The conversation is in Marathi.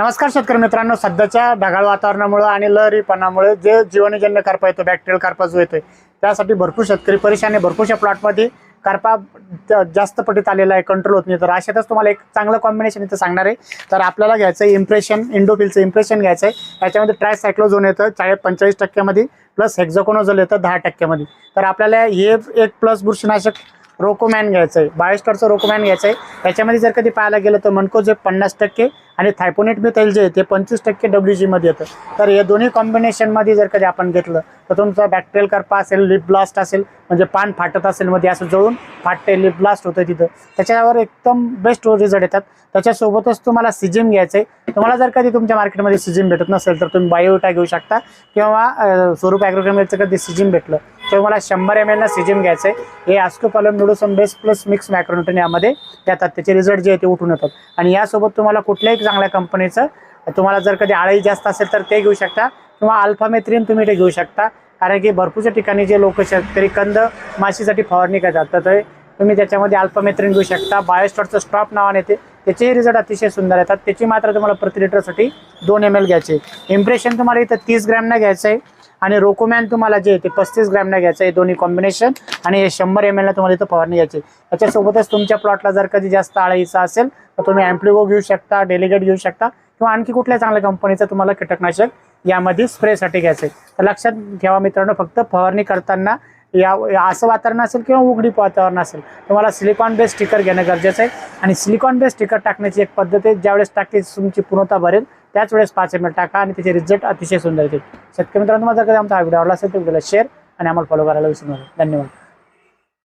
नमस्कार शेतकरी मित्रांनो सध्याच्या ढगाळ वातावरणामुळे आणि लहरीपणामुळे जे जीवनजन्य करपा येतो बॅक्टेरियल करपा जो येतोय त्यासाठी भरपूर शेतकरी परेशान आहे. भरपूरशा प्लॉटमध्ये करपा जास्त पटीत आलेला आहे कंट्रोल होत नाही. तर अशातच तुम्हाला एक चांगलं कॉम्बिनेशन इथं सांगणार आहे. तर आपल्याला घ्यायचं आहे इम्प्रेशन इंडोफिलचं इम्प्रेशन घ्यायचं आहे. याच्यामध्ये ट्रायसायक्लोझोन येतं चाळीस पंचेचाळीस टक्क्यामध्ये प्लस हेक्झोकोनोझोल येतं दहा टक्क्यामध्ये. तर आपल्याला हे एक प्लस बुरशीनाशक रोकोमॅन घ्यायचं आहे बायोस्टारचं रोकोमॅन घ्यायचं आहे याच्यामध्ये जर कधी पाहायला गेलं तर मनको जे पन्नास टक्के आणि थायपोनेट मिथाईल जे आहे ते पंचवीस टक्के डब्ल्यू जीमध्ये येतं. तर हे दोन्ही कॉम्बिनेशनमध्ये जर कधी आपण घेतलं तर तुमचा बॅक्टेरियल करपा असेल लिप ब्लास्ट असेल म्हणजे पान फाटत असेल मध्ये असं जळून फाटते लिप ब्लास्ट होतं तिथं. त्याच्यावर एकदम बेस्ट रिझल्ट येतात. त्याच्यासोबतच तुम्हाला सिजिम घ्यायचं आहे तुम्हाला जर कधी तुमच्या मार्केटमध्ये सिजिम भेटत नसेल तर तुम्ही बायोटा घेऊ शकता. किंवा स्वरूप ॲग्रोकेमिकलचं कधी सिजिम भेटलं तर मला शंभर एम एलला सिजिम घ्यायचं आहे हे आस्कोपालम न्यूडोसम बेस प्लस मिक्स मॅक्रोन्यूटन यामध्ये येतात त्याचे रिझल्ट जे आहे ते उठून येतात. आणि यासोबत तुम्हाला कुठल्याही चांगल्या कंपनीचं तुम्हाला जर कधी आळी जास्त असेल तर ते घेऊ शकता. किंवा अल्फामेथ्रीन तुम्ही ते घेऊ शकता. कारण की भरपूरच्या ठिकाणी जे लोक शेतकरी कंद माशीसाठी फवारणी करतात तर ते तुम्ही त्याच्यामध्ये अल्फामेथ्रीन घेऊ शकता. बायोस्टॉरचं स्टॉप नावाने येते त्याचेही रिझल्ट अतिशय सुंदर येतात. त्याची मात्र तुम्हाला प्रति लिटरसाठी दोन एम एल घ्यायचे. इम्प्रेशन तुम्हाला इथं तीस ग्रॅमनं घ्यायचं आहे आणि रोकोमॅन तुम्हाला जे आहे ते पस्तीस ग्रॅमनं घ्यायचं आहे दोन्ही कॉम्बिनेशन आणि हे शंभर एम एलला तुम्हाला इथं फवारणी घ्यायची आहे. त्याच्यासोबतच तुमच्या प्लॉटला जर कधी जास्त आळायचं असेल तर तुम्ही अँप्लिगो घेऊ शकता डेलिगेट घेऊ शकता किंवा आणखी कुठल्या चांगल्या कंपनीचं तुम्हाला कीटकनाशक यामध्ये स्प्रेसाठी घ्यायचं आहे. तर लक्षात ठेवा मित्रांनो फक्त फवारणी करताना या असं वातावरण असेल किंवा उघडी वातावरण असेल तुम्हाला सिलिकॉन बेस स्टिकर घेणं गरजेचं आहे. आणि सिलिकॉन बेस स्टिकर टाकण्याची एक पद्धत आहे ज्यावेळेस टाकली तुमची पूर्णता भरेल त्याच वेळेस पाच एम एल टाका आणि त्याचे रिझल्ट अतिशय सुंदर येतील. शेतकरी मित्रांनो माझा कधी आमचा हा व्हिडिओ आवडला असेल तर व्हिडिओला शेअर आणि आम्हाला फॉलो करायला विसरू नका. धन्यवाद.